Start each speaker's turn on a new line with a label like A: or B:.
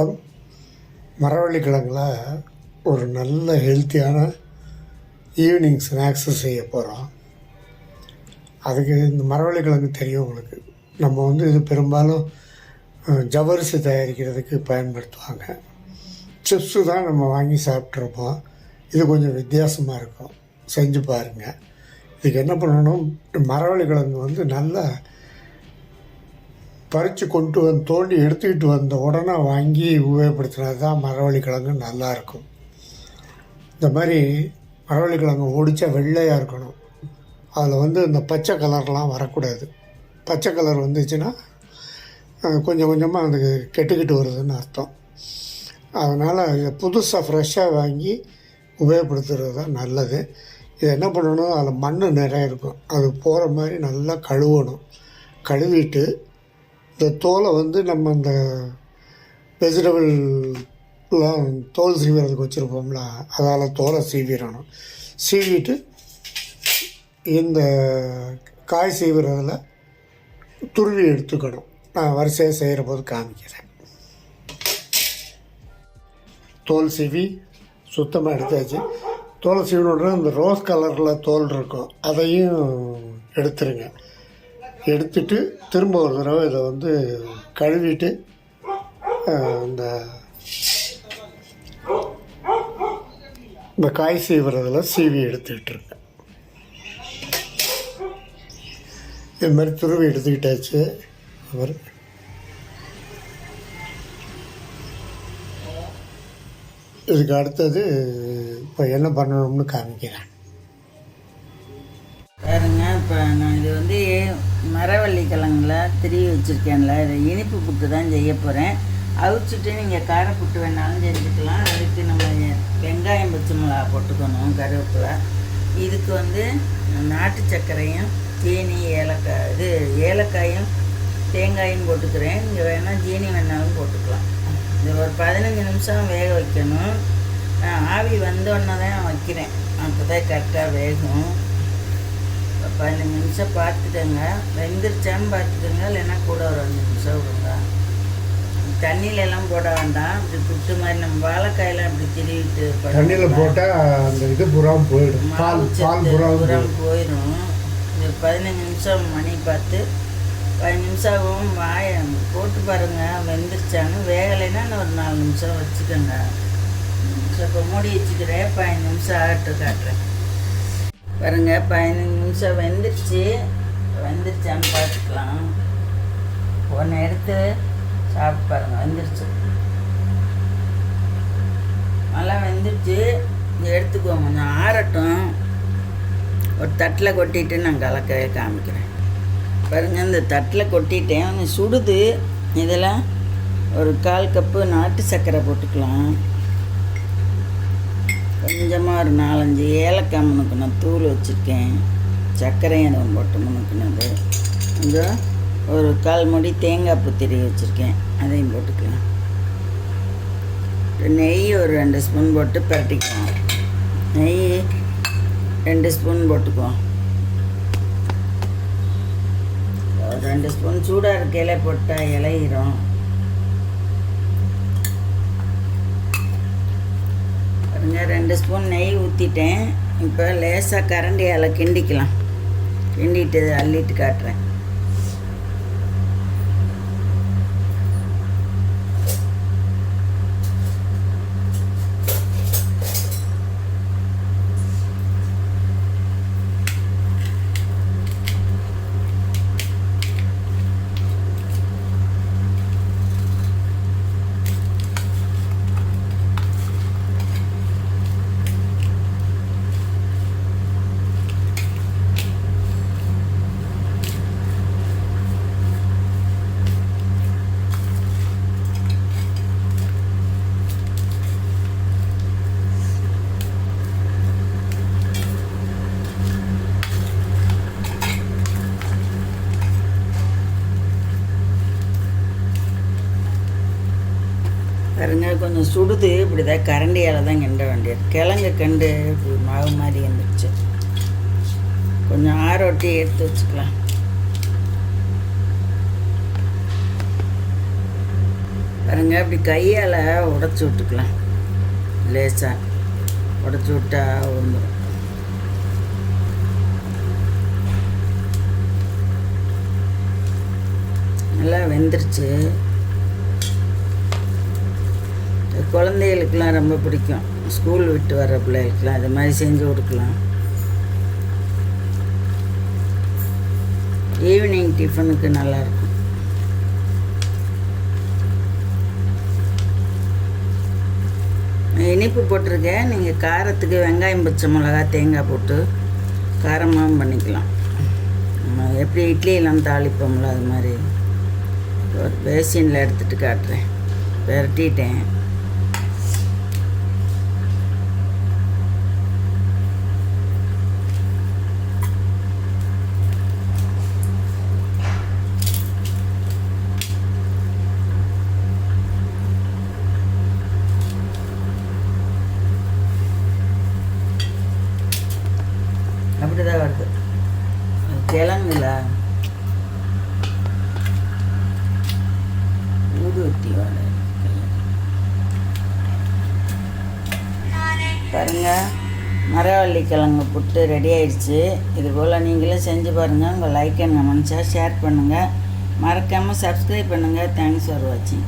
A: வணக்கம். மரவள்ளி கிழங்குல ஒரு நல்ல ஹெல்த்தியான ஈவினிங் ஸ்நாக்ஸு செய்ய போகிறோம் அதுக்கு இந்த மரவள்ளி கிழங்கு தெரியும் உங்களுக்கு. நம்ம வந்து இது பெரும்பாலும் ஜவரிசி தயாரிக்கிறதுக்கு பயன்படுத்துவாங்க. சிப்ஸு தான் நம்ம வாங்கி சாப்பிட்ருப்போம் இது கொஞ்சம் வித்தியாசமாக இருக்கும். செஞ்சு பாருங்கள் இதுக்கு என்ன பண்ணணும்? மரவள்ளி கிழங்கு வந்து நல்லா பறித்து கொண்டு வந்து தோண்டி எடுத்துக்கிட்டு வந்த உடனே வாங்கி உபயோகப்படுத்தினா தான் மரவள்ளி கிழங்கு நல்லாயிருக்கும் இந்த மாதிரி மரவள்ளி கிழங்கு ஒடிச்சா வெள்ளையாக இருக்கணும். அதில் வந்து இந்த பச்சை கலர்லாம் வரக்கூடாது. பச்சை கலர் வந்துச்சுன்னா கொஞ்சம் கொஞ்சமாக அது கெட்டுக்கிட்டு வருதுன்னு அர்த்தம். அதனால் இதை புதுசாக ஃப்ரெஷ்ஷாக வாங்கி உபயோகப்படுத்துகிறது தான் நல்லது. இது என்ன பண்ணணும்? அதில் மண் நிறைய இருக்கும். அது போகிற மாதிரி நல்லா கழுவணும். கழுவிட்டு இந்த தோலை வந்து நம்ம இந்த வெஜிடபிள்லாம் தோல் சீவிறதுக்கு வச்சுருப்போம்ல அதால் தோலை சீவிடணும். சீவிட்டு இந்த காய் சீவிறதில் துருவி எடுத்துக்கணும். நான் வரிசையாக செய்கிற போது காமிக்கிறேன். தோல் சீவி சுத்தமாக எடுத்தாச்சு. தோலை சீவினோட இந்த ரோஸ் கலரில் தோல் இருக்கும். அதையும் எடுத்துருங்க. எடுத்துட்டு திரும்ப ஒரு தடவை இதை வந்து கழுவிட்டு அந்த இந்த இந்த காய் சீவுறதில் சீவி எடுத்துக்கிட்டுருங்க இது மாதிரி துருவி எடுத்துக்கிட்டாச்சு அவர். இதுக்கு அடுத்தது இப்போ என்ன பண்ணணும்னு காமிக்கிறேன்.
B: பாருங்க இப்போ நான் இது வந்து மரவள்ளி கிழங்குல திருவி வச்சுருக்கேன்ல இதை இனிப்பு புட்டு தான் செய்ய போகிறேன் அவிச்சிட்டு நீங்கள் காரை புட்டு வேணாலும் செஞ்சுக்கலாம். அதுக்கு நம்ம வெங்காயம் பச்சை மிளகா போட்டுக்கணும் கருவேப்பிலை. இதுக்கு வந்து நாட்டு சர்க்கரையும் ஜீனி ஏலக்காய் இது ஏலக்காயும் தேங்காயும் போட்டுக்கிறேன். இங்கே வேணால் ஜீனி வேணாலும் போட்டுக்கலாம். இது ஒரு பதினஞ்சு நிமிஷம் வேக வைக்கணும். நான் ஆவி வந்தோடனே தான் வைக்கிறேன். அப்போ தான் கரெக்டாக வேகும். பதினஞ்சு நிமிஷம் பார்த்துக்கோங்க வெந்துருச்சான்னு பார்த்துக்கோங்க இல்லைன்னா கூட ஒரு அஞ்சு நிமிஷம் விடுங்க. தண்ணியில எல்லாம் போட வேண்டாம். இப்படி புட்டு மாதிரி நம்ம வாழைக்காயெல்லாம் இப்படி திருவிட்டு
A: தண்ணியில் போட்டால் அந்த இது புறாவும் போயிடும். பால் போயிடும்.
B: இது பதினஞ்சு நிமிஷம் மணி பார்த்து பதினஞ்சு நிமிஷம் ஆகும். வாய போட்டு பாருங்க. வெந்துருச்சான்னு வேகலைன்னா ஒரு நாலு நிமிஷம் வச்சுக்கோங்க. இப்போ மூடி வச்சுக்கிறேன். பதினஞ்சு நிமிஷம் ஆகட்டும் காட்டுறேன். பாருங்க பதினஞ்சு நிமிஷம் வெந்துருச்சு. வெந்துருச்சான்னு பார்த்துக்கலாம் ஒன்று எடுத்து சாப்பிட்டு பாருங்க வெந்துருச்சு. நல்லா வெந்துருச்சு. இதை எடுத்துக்குவோம் கொஞ்சம் ஆறட்டும். ஒரு தட்டில் கொட்டிட்டு நான் கலக்க காமிக்கிறேன். பாருங்க இந்த தட்டில் கொட்டிட்டேன். சுடுது. இதில் ஒரு கால் கப்பு நாட்டு சர்க்கரை போட்டுக்கலாம். கொஞ்சமாக ஒரு நாலஞ்சு ஏலக்காய் முணுக்கணும் தூள் வச்சுருக்கேன். சர்க்கரையும் எதுவும் போட்டு முணுக்கினது. கொஞ்சம் ஒரு கால் முடி தேங்காய் புத்திரி வச்சுருக்கேன். அதையும் போட்டுக்கலாம். நெய் ஒரு ரெண்டு ஸ்பூன் போட்டு பரட்டிக்குவோம். நெய் ரெண்டு ஸ்பூன் போட்டுக்குவோம். ரெண்டு ஸ்பூன் சூடாக இருக்கையில போட்டால் இலையிறோம் பாருங்க ரெண்டு ஸ்பூன் நெய் ஊற்றிட்டேன் இப்போ லேசாக கரண்டியால் கிண்டிக்கலாம். கிண்டிட்டு அள்ளிட்டு காட்டுறேன் பாருங்க கொஞ்சம் சுடுது இப்படி தான் கரண்டியால் தான் கிண்ட வேண்டியது. கிழங்கு கண்டு இப்படி மாவு மாதிரி வந்துடுச்சு கொஞ்சம் ஆரோட்டி எடுத்து வச்சுக்கலாம். பாருங்க அப்படி கையால் உடச்சி விட்டுக்கலாம். லேசாக உடச்சி விட்டா வந்துடும் நல்லா வெந்துருச்சு. குழந்தைகளுக்கெலாம் குழந்தைகளுக்கெல்லாம் ரொம்ப பிடிக்கும். ஸ்கூல் விட்டு வர்ற பிள்ளைகளுக்கெல்லாம் இது மாதிரி செஞ்சு கொடுக்கலாம். ஈவினிங் டிஃபனுக்கு நல்லாயிருக்கும். இனிப்பு போட்டிருக்கேன். நீங்கள் காரத்துக்கு வெங்காயம் பச்சை மிளகா தேங்காய் போட்டு காரமாகவும் பண்ணிக்கலாம். எப்படி இட்லியெல்லாம் தாளிப்போம்ல அது மாதிரி. ஒரு பேசினில் எடுத்துகிட்டு காட்டுறேன். விரட்டிட்டேன். தான் வருது. கிழங்குல ஊதுவத்தி பாருங்க மரவள்ளி கிழங்கு புட்டு ரெடி ஆயிடுச்சு. இது போல் நீங்களும் செஞ்சு பாருங்கள் உங்கள் லைக் அண்ட் கமெண்ட்ஸாக ஷேர் பண்ணுங்கள் மறக்காமல் சப்ஸ்கிரைப் பண்ணுங்கள் தேங்க்ஸ் ஃபார் வாட்சிங்